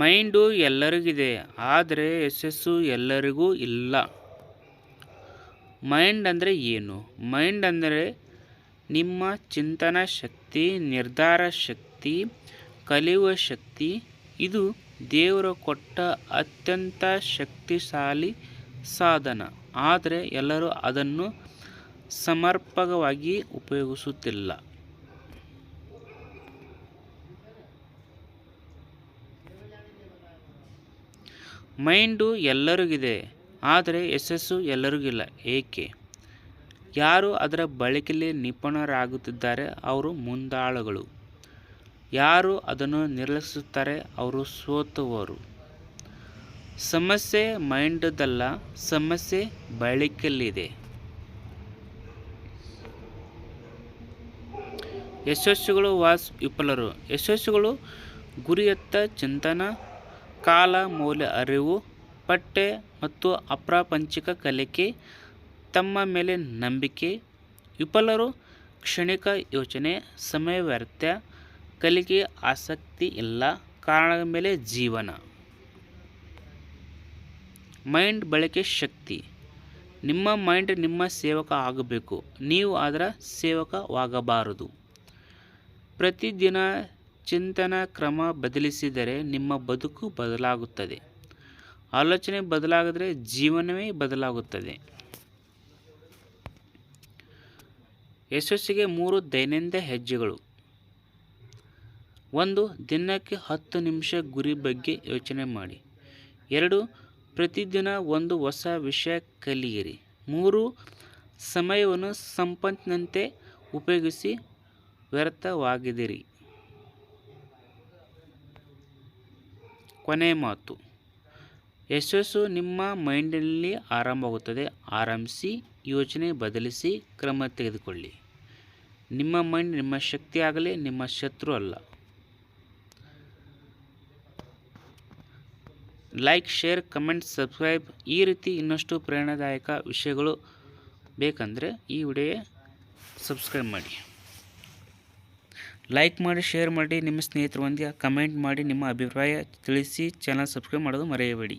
Mind ಎಲ್ಲರಿಗಿದೆ, ಆದರೆ ಯಶಸ್ಸು ಎಲ್ಲರಿಗೂ ಇಲ್ಲ. ಮೈಂಡ್ ಅಂದರೆ ಏನು? ಮೈಂಡ್ ಅಂದರೆ ನಿಮ್ಮ ಚಿಂತನ ಶಕ್ತಿ, ನಿರ್ಧಾರ ಶಕ್ತಿ, ಕಲಿಯುವ ಶಕ್ತಿ. ಇದು ದೇವರು ಕೊಟ್ಟ ಅತ್ಯಂತ ಶಕ್ತಿಶಾಲಿ ಸಾಧನ. ಆದರೆ ಎಲ್ಲರೂ ಅದನ್ನು ಸಮರ್ಪಕವಾಗಿ ಉಪಯೋಗಿಸುತ್ತಿಲ್ಲ. ಮೈಂಡು ಎಲ್ಲರಿಗಿದೆ, ಆದರೆ ಯಶಸ್ಸು ಎಲ್ಲರಿಗಿಲ್ಲ. ಏಕೆ? ಯಾರು ಅದರ ಬಳಕೆಯಲ್ಲಿ ನಿಪುಣರಾಗುತ್ತಿದ್ದಾರೆ ಅವರು ಮುಂದಾಳುಗಳು. ಯಾರು ಅದನ್ನು ನಿರ್ಲಕ್ಷಿಸುತ್ತಾರೆ ಅವರು ಸೋತವರು. ಸಮಸ್ಯೆ ಮೈಂಡದಲ್ಲ, ಸಮಸ್ಯೆ ಬಳಕೆಯಲ್ಲಿದೆ ಯಶಸ್ಸುಗಳು ವಾಸ್ ವಿಫಲರು. ಯಶಸ್ಸುಗಳು ಗುರಿಯತ್ತ ಚಿಂತನ ಕಾಲ ಮೌಲ್ಯ ಅರಿವು, ಪಠ್ಯ ಮತ್ತು ಅಪ್ರಾಪಂಚಿಕ ಕಲಿಕೆ, ತಮ್ಮ ಮೇಲೆ ನಂಬಿಕೆ, ವಿಫಲರು ಕ್ಷಣಿಕ ಯೋಚನೆ, ಸಮಯ ವ್ಯರ್ಥ ಕಲಿಕೆ ಆಸಕ್ತಿ ಇಲ್ಲ, ಕಾರಣದ ಮೇಲೆ ಜೀವನ. ಮೈಂಡ್ ಬಳಕೆ ಶಕ್ತಿ. ನಿಮ್ಮ ಮೈಂಡ್ ನಿಮ್ಮ ಸೇವಕ ಆಗಬೇಕು, ನೀವು ಅದರ ಸೇವಕವಾಗಬಾರದು. ಪ್ರತಿದಿನ ಚಿಂತನ ಕ್ರಮ ಬದಲಿಸಿದರೆ ನಿಮ್ಮ ಬದುಕು ಬದಲಾಗುತ್ತದೆ. ಆಲೋಚನೆ ಬದಲಾಗಿದರೆ ಜೀವನವೇ ಬದಲಾಗುತ್ತದೆ. ಯಶಸ್ಸಿಗೆ ಮೂರು ದೈನಂದಿನ ಹೆಜ್ಜೆಗಳು. ಒಂದು, ದಿನಕ್ಕೆ ಹತ್ತು ನಿಮಿಷ ಗುರಿ ಬಗ್ಗೆ ಯೋಚನೆ ಮಾಡಿ. ಎರಡು, ಪ್ರತಿದಿನ ಒಂದು ಹೊಸ ವಿಷಯ ಕಲಿಯಿರಿ. ಮೂರು, ಸಮಯವನ್ನು ಸಂಪತ್ತಿನಂತೆ ಉಪಯೋಗಿಸಿ ವ್ಯರ್ಥವಾಗಿದಿರಿ ಕೊನೆ ಮಾತು. ಯಶಸ್ಸು ನಿಮ್ಮ ಮೈಂಡಿನಲ್ಲಿ ಆರಂಭವಾಗುತ್ತದೆ. ಆರಂಭಿಸಿ, ಯೋಚನೆ ಬದಲಿಸಿ, ಕ್ರಮ ತೆಗೆದುಕೊಳ್ಳಿ. ನಿಮ್ಮ ಮೈಂಡ್ ನಿಮ್ಮ ಶಕ್ತಿ ಆಗಲಿ, ನಿಮ್ಮ ಶತ್ರು ಅಲ್ಲ. ಲೈಕ್, ಶೇರ್, ಕಮೆಂಟ್, ಸಬ್ಸ್ಕ್ರೈಬ್ ಈ ರೀತಿ ಇನ್ನಷ್ಟು ಪ್ರೇರಣಾದಾಯಕ ವಿಷಯಗಳು ಬೇಕಂದರೆ ಈ ವಿಡಿಯೋ ಸಬ್ಸ್ಕ್ರೈಬ್ ಮಾಡಿ. ಲೈಕ್ ಮಾಡಿ ಶೇರ್ ಮಾಡಿ, ನಿಮ್ಮ ಸ್ನೇಹಿತರೊಂದಿಗೆ ಕಮೆಂಟ್ ಮಾಡಿ, ನಿಮ್ಮ ಅಭಿಪ್ರಾಯ ತಿಳಿಸಿ ಚಾನಲ್ ಸಬ್ಸ್ಕ್ರೈಬ್ ಮಾಡೋದು ಮರೆಯಬೇಡಿ.